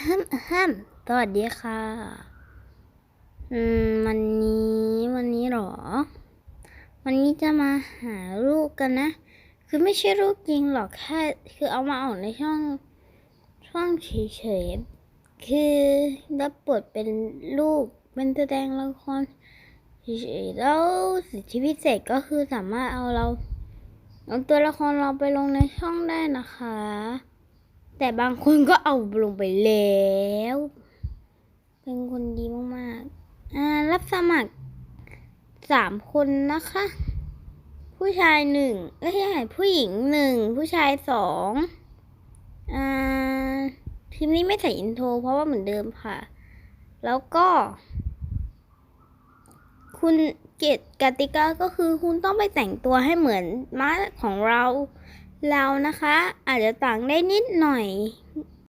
ฮัมฮัมสวัสดีค่ะ อืม วันนี้วันนี้หรอ วันนี้จะมาหาลูกกันนะ คือไม่ใช่ลูกจริงหรอก แค่ คือเอามาออกในช่อง ช่องเฉยๆ คือรับบทเป็นลูก เป็นแสดงละครเฉยๆแล้วสิทธิพิเศษก็คือสามารถเอาเราเอาตัวละครเราไปลงในช่องได้นะคะ แต่บางคนก็เอาลงไปแล้ว เป็นคนดีมากๆอ่ารับสมัครสามคนนะคะ ผู้ชายหนึ่งเอ้ยไม่ใช่ผู้หญิงหนึ่งผู้ชายสองอ่าทีมนี้ไม่ใส่อินโทรเพราะว่าเหมือนเดิมค่ะ แล้วก็ คุณเกตกติกาก็คือคุณต้องไปแต่งตัวให้เหมือนม้าของเรา เรานะคะ อาจจะต่างได้นิดหน่อย